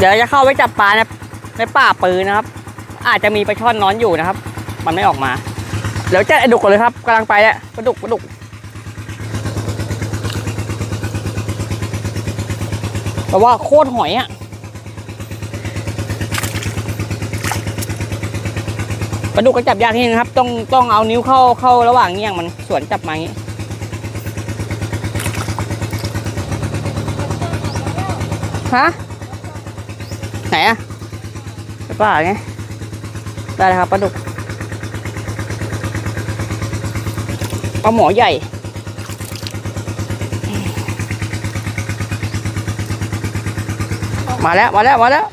เดี๋ยวจะเข้าไปจับปลาในในป่าปืนนะครับ อาจจะมีปลาช่อนนอนอยู่นะครับ มันไม่ออกมา เดี๋ยวจ้ไอ้ดุกก่อนเลยครับกำลังไปแล้วปลาดุกปลาดุกแต่ว่าโคตรหอยอะปลาดุกก็จับยากนิดนึงครับ ต้องต้องเอานิ้วเข้าเข้าระหว่างเงี้ยงมันสวนจับมาอย่างนี้ฮะ ไหนอะไปป่าไงได้เลยครับปลาดุกปลาหมอใหญ่มาแล้วมาแล้วมาแล้ว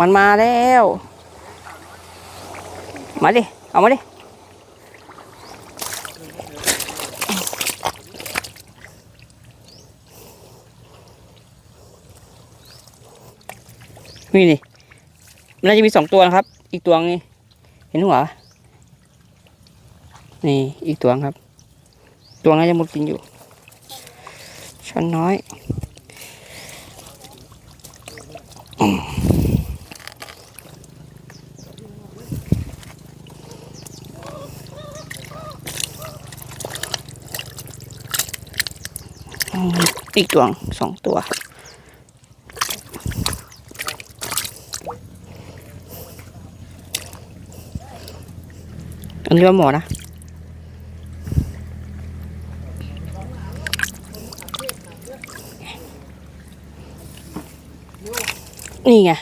มันมาแล้ว มาดิ เอามาดิ นี่นี่มันน่าจะมีสองตัวนะครับ อีกตัวนี้เห็นหัวปะนี่อีกตัวครับ ตัวน่าจะมุดกินอยู่ช้อนน้อยอีกตัวสองตัว อันนี้ว่าหมอนะนี่ไง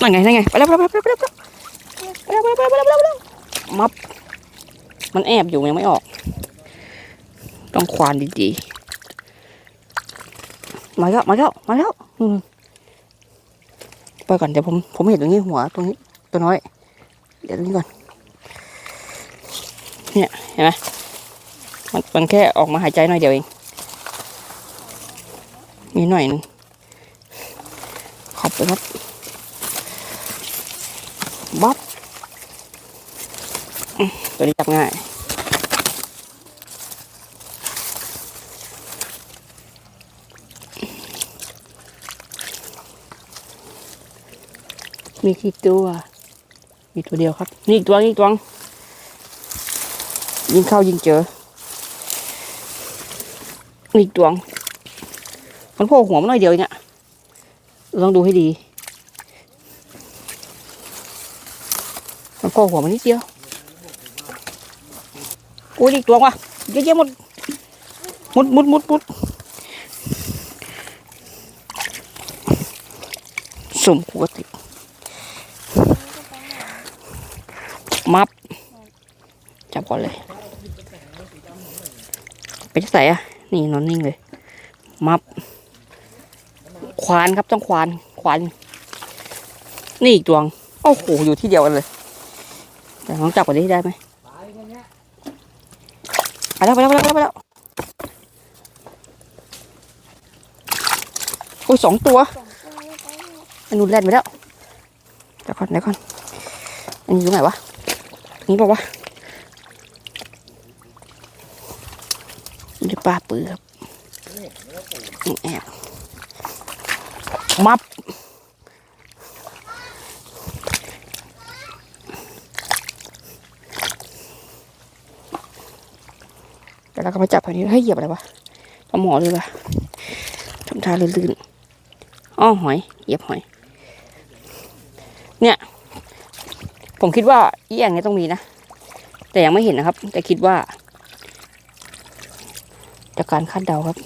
นั่นไงนั่นไงไปแล้วไปแล้วไปแล้วไปแล้วไปแล้วไปแล้วไปแล้วไปแล้วมับมันแอบอยู่ยังไม่ออก ต้องควานดีๆมาแล้วมาแล้วมาแล้วไปก่อนเดี๋ยวผมผมเห็นตรงนี้หัวตรงนี้ตัวน้อย เดี๋ยวตรงนี้ก่อน เนี่ยเห็นไหมมันมันแค่ออกมาหายใจหน่อยเดียวเอง มีหน่อยนึงขอบไปครับบ๊อบตัวนี้จับง่ายมีกี่ตัว มีตัวเดียวครับ นี่อีกตัวนี่อีกตัว ยิงเข้ายิงเจออีกดวง มันโผล่หัวมันหน่อยเดียวเองอะลองดูให้ดี มันโผล่หัวมันนิดเดียวอุ้ยอีกดวงว่ะเยอะแยะหมดมุดมุดมุดมุดสมกูก็ติมับ จับก่อนเลย ไปจะใส่อะนี่นอนนิ่งเลย มับ ควานครับต้องควาน ควาน นี่อีกดวง โอ้โห อยู่ที่เดียวกันเลย แต่ลองจับก่อนดิได้ไหมไปแล้วไปแล้วไปแล้วไปแล้วไปแล้วโอ้ยสองตัวอันนู้นแล่นไปแล้วเดี๋ยวก่อนเดี๋ยวก่อนอันนี้อยู่ไหนวะนนี้บอกว่า ปลาปือครับแอบมับแต่เราก็มาจับแถวนี้ให้ยเหยียบอะไรวะเอาหมอเลยวะทำท่าลื่นๆอ้อหอย เหยียบหอย เนี่ย ผมคิดว่าอีอย่างนี้ต้องมีนะ แต่ยังไม่เห็นนะครับ แต่คิดว่า จากการคาดเดาครับ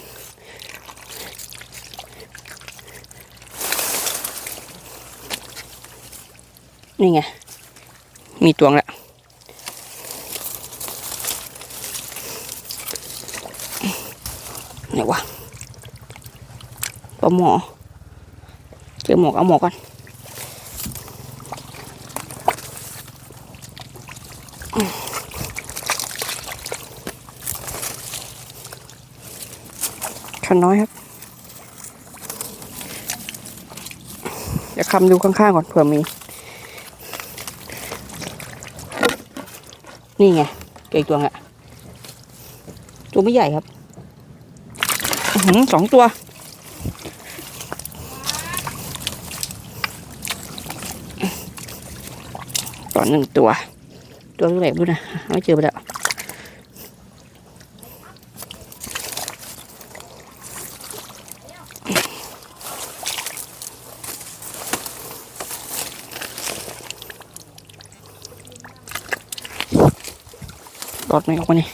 นี่ไง มีตวงแล้วไหนวะปลาหมอเจอหมอกเอาหมอก่อน ขันน้อยครับ เดี๋ยวคำดูข้างๆก่อนเผื่อมี นี่ไง เก่งตัวอะตัวไม่ใหญ่ครับอสองตัว ต่อหนึ่งตัว ตัวเท่าไหร่ดูนะ ไม่เจอไปแล้ว รอดไหมออกมานี่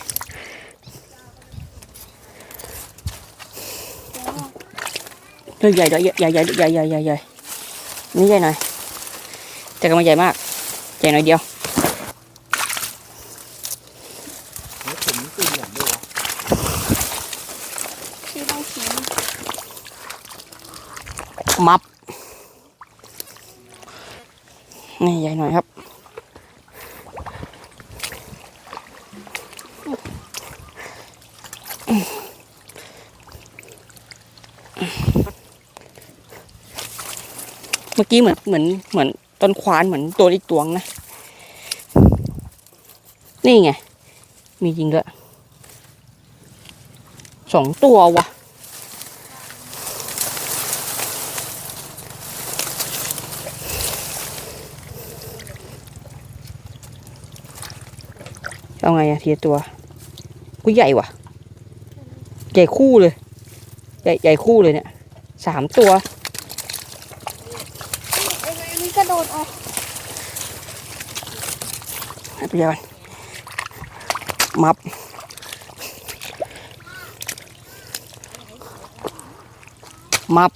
เฮ้ยใหญ่ด้วยใหญ่ใหญ่ใหญ่ใหญ่ใหญ่ใหญ่นี่ใหญ่หน่อยแต่ก็ไม่ใหญ่มากใหญ่หน่อยเดียวแล้วผมตีอย่างเดียวที่ต้องชี้มับนี่ใหญ่หน่อยครับ มื่อกี้เหมือนเหมือนเหมือนต้นควานเหมือนตัวอีกตัวงนะ นี่ไง มีจริงด้วยสองตัววะเอาไงอะทีตัวกูใหญ่ว่ะ ใหญ่คู่เลย ใหญ่ใหญ่คู่เลยเนี่ยสามตัว ไอ้ไอ้นี่กระโดดออก ให้ไป เดี๋ยก่อนมับมับ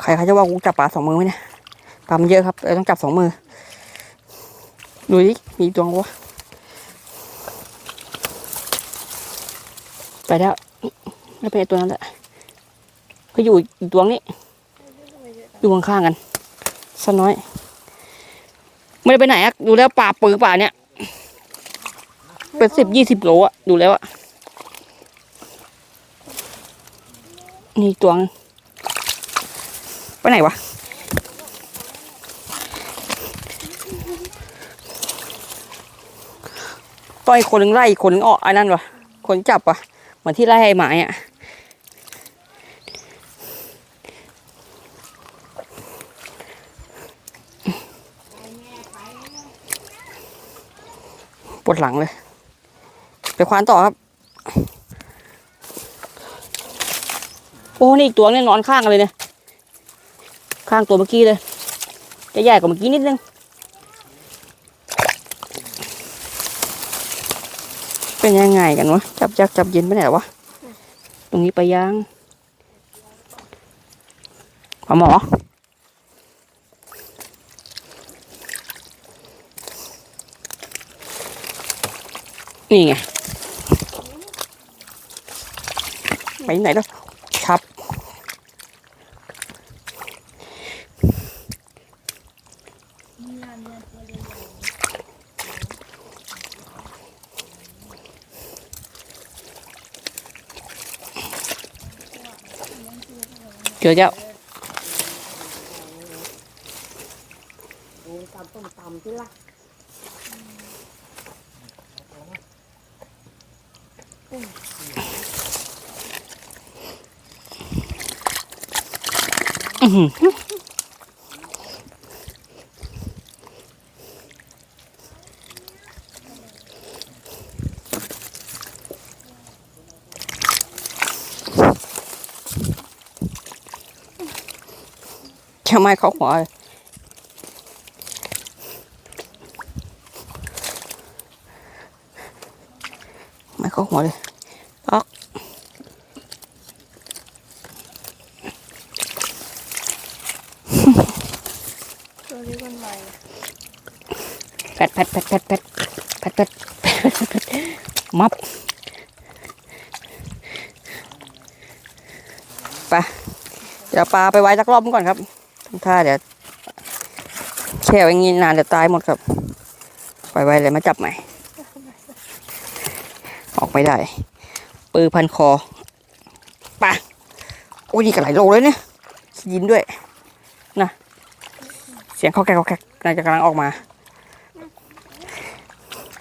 ใครเขาจะว่ากูจับปลาสองมือไหมเนี่ยปลามันเยอะครับเลยต้องจับสองมือดูดิมีตัววะไปแล้วไม่เป็นไอตัวนั้นแหละก็อยู่อีกตัวนี้อยู่ข้างๆกัน สน้อย ไม่ได้ไปไหนอะดูแล้วป่าปือป่าเนี่ย เป็นสิบยี่สิบโลอะดูแล้วอะนี่ตวง ไปไหนวะต้อยคนหนึ่งไล่คนหนึ่งออกไอ้นั่นวะคนจับวะเหมือนที่ไล่ไอ้หมาอะ วดหลังเลย ไปควานต่อครับ โอ้นี่อีกตัวเนี่ยนอนข้างกันเลยเนี่ย ข้างตัวเมื่อกี้เลย จะใหญ่กว่าเมื่อกี้นิดนึง เป็นยังไงกันวะ จับจักจับเย็นไปไหนวะ ตรงนี้ไปยังหาหมอ นี่ไงไปไหนแล้วครับเจอเจ้า chào mai khóc rồi mai khóc rồi đi. แพดแพดแพดแพดแพดแพดแพดมัอบปะเดี๋ยวปลาไปไว้สักรอบก่อนครับถ้าเดี๋ยวแช่ไว้งี้นานเดี๋ยวตายหมดครับ ปล่อยไว้เลยมาจับใหม่ ออกไม่ได้ ปือพันคอปะโอ้ยนี่ก็หลายโลเลยเนี่ยยิ้มด้วยนะเสียงเขาแกกเขาแกกน่าจะกำลังออกมา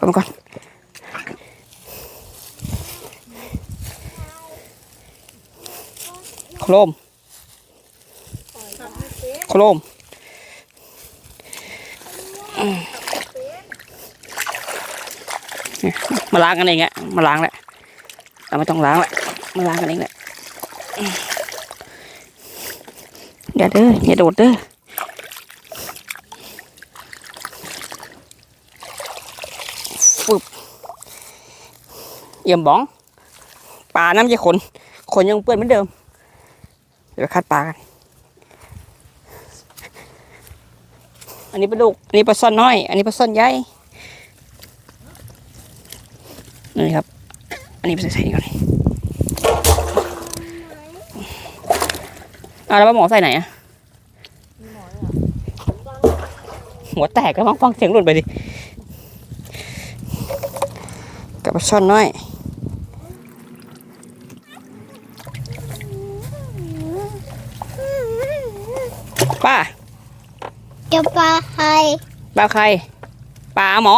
ก่อนก่อนโครมโครมมาล้างกันเองอะมาล้างแหละเราไม่ต้องล้างแหละมาล้างกันเองแหละอย่าเด้ออย่าโดดเด้อ ฟึบเยี่ยมบ้องปลาน้ำจะขน ขนยังเปื้อนเหมือนเดิม เดี๋ยวคัดปลากัน อันนี้ปลาดุก อันนี้ปลาซ่อนน้อย อันนี้ปลาซ่อนใหญ่ นี่ครับ อันนี้ไปใส่ใส่นี่ก่อนอะแล้วหมอใส่ไหนอะหัวแตกแล้วมั้งฟังเสียงหลุดไปดิ กับปลาช่อนน้อยป้าจะปลาไข่ปลาใครปลาหมอ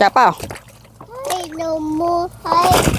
จับเปล่าไอ้นมมูไข่